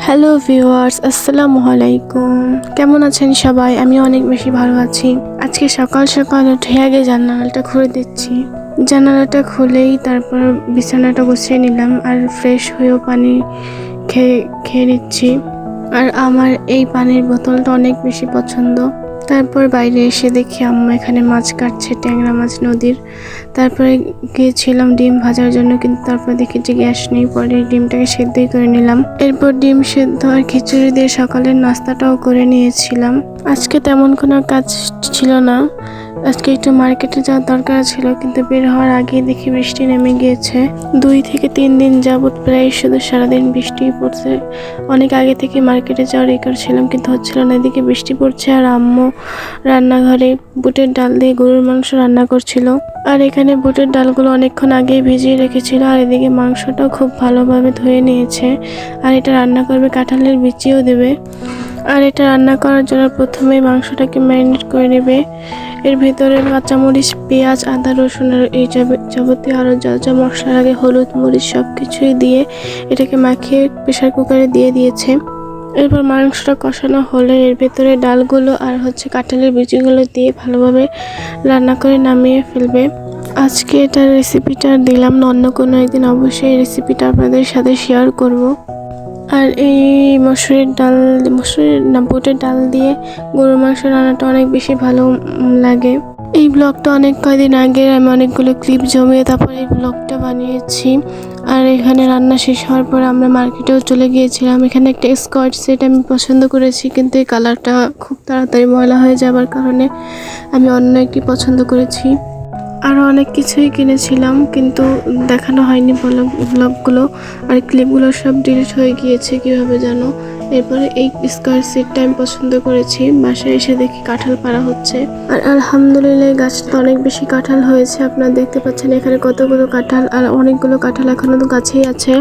Hello viewers আসসালামু আলাইকুম। কেমন আছেন সবাই? আমি অনেক বেশি ভালো আছি। আজকে সকাল সকাল উঠে আগে জানালাটা খুলে দিচ্ছি। জানালাটা খুলেই তারপর বিছানাটা গুছিয়ে নিলাম আর ফ্রেশ হয়েও পানি খেয়ে খেয়ে নিচ্ছি। আর আমার এই পানির বোতলটা অনেক বেশি পছন্দ। তারপর বাইরে এসে দেখি আম্মা এখানে মাছ কাটছে, ট্যাংরা মাছ নদীর। তারপরে গিয়েছিলাম ডিম ভাজার জন্য, কিন্তু তারপর দেখি যে গ্যাস নেই, পরে ডিমটাকে সেদ্ধই করে নিলাম। এরপর ডিম সেদ্ধ আর খিচুড়ি দিয়ে সকালের নাস্তাটাও করে নিয়েছিলাম। আজকে তেমন কোনো কাজ ছিল না। আজকে একটু মার্কেটে যাওয়ার দরকার ছিল, কিন্তু বের হওয়ার আগেই দেখি বৃষ্টি নেমে গিয়েছে। দুই থেকে তিন দিন যাবত প্রায় শুধু সারাদিন বৃষ্টি পড়ছে। অনেক আগে থেকে মার্কেটে যাওয়ার ই করছিলাম কিন্তু হচ্ছিল না, এদিকে বৃষ্টি পড়ছে আর আম্মু রান্নাঘরে বুটের ডাল দিয়ে গরুর মাংস রান্না করছিল। আর এখানে বুটের ডালগুলো অনেকক্ষণ আগেই ভিজিয়ে রেখেছিল, আর এদিকে মাংসটাও খুব ভালোভাবে ধুয়ে নিয়েছে। আর এটা রান্না করবে কাঁঠালের বিচিও দেবে। আর এটা রান্না করার জন্য প্রথমে মাংসটাকে ম্যারিনেট করে নেবে। এর ভিতরে কাঁচামরিচ, পেঁয়াজ, আদা, রসুন আর এই যাব- যাবতীয় আরও যা যা মশলা আগে হলুদ, মরিচ সব কিছুই দিয়ে এটাকে মাখিয়ে প্রেশার কুকারে দিয়ে দিয়েছে। এরপর মাংসটা কষানো হলে এর ভেতরে ডালগুলো আর হচ্ছে কাঁঠালের বিচিগুলো দিয়ে ভালোভাবে রান্না করে নামিয়ে ফেলবে। আজকে এটার রেসিপিটা দিলাম না, অন্য কোনো একদিন অবশ্যই এই রেসিপিটা আপনাদের সাথে শেয়ার করব। আর এই মসুরির ডাল, মসুরির না, বুটের ডাল দিয়ে গরুর মাংস রান্নাটা অনেক বেশি ভালো লাগে। এই ব্লগটা অনেক কয়দিন আগে আমি অনেকগুলো ক্লিপ জমিয়ে তারপর এই ব্লগটা বানিয়েছি। আর এখানে রান্না শেষ হওয়ার পর আমরা মার্কেটেও চলে গিয়েছিলাম। এখানে একটা স্কট সেট আমি পছন্দ করেছি, কিন্তু এই কালারটা খুব তাড়াতাড়ি ময়লা হয়ে যাবার কারণে আমি অন্য একটি পছন্দ করেছি। আরও অনেক কিছুই কিনেছিলাম, কিন্তু দেখানো হয়নি ব্লগ ব্লগগুলো আর ক্লিপগুলো সব ডিলিট হয়ে গিয়েছে, কীভাবে জানো? এরপরে এই স্কোয়ার সিটটা আমি পছন্দ করেছি, বাসায় এসে দেখি কাঁঠাল পাড়া হচ্ছে। আর আলহামদুলিল্লাহ গাছটা অনেক বেশি কাঁঠাল হয়েছে, আপনারা দেখতে পাচ্ছেন এখানে কতগুলো কাঁঠাল, আর অনেকগুলো কাঁঠাল এখনও তো গাছেই আছে।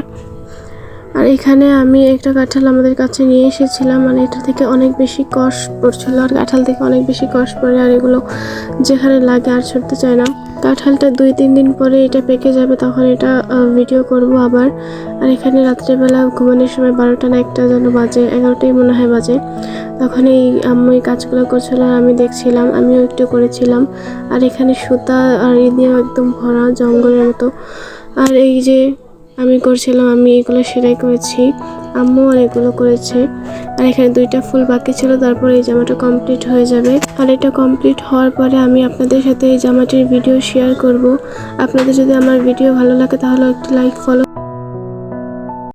আর এখানে আমি একটা কাঁঠাল আমাদের কাছে নিয়ে এসেছিলাম মানে এটা থেকে অনেক বেশি কষ পড়ছিল আর কাঁঠাল থেকে অনেক বেশি কষ পড়ে আর এগুলো যেখানে লাগে আর ছড়তে চায় না। কাঁঠালটা দুই তিন দিন পরে এটা পেকে যাবে, তখন এটা ভিডিও করব আবার। আর এখানে রাত্রেবেলা ঘুমানোর সময় বারোটা না একটা যেন বাজে, এগারোটাই মনে হয় বাজে। তখন এই আমি কাজগুলো করছিল আর আমি দেখছিলাম, আমিও একটু করেছিলাম। আর এখানে সুতা আর ই দিয়ে একদম ভরা জঙ্গলের মতো। আর এই যে আমি করছিলাম, আমি এগুলো সেলাই করেছি, আম্মু আর এগুলো করেছে। আর এখানে দুইটা ফুল বাকি ছিল, তারপরে এই জামাটা কমপ্লিট হয়ে যাবে। আর এটা কমপ্লিট হওয়ার পরে আমি আপনাদের সাথে এই জামাটির ভিডিও শেয়ার করব। আপনাদের যদি আমার ভিডিও ভালো লাগে, তাহলে একটু লাইক ফলো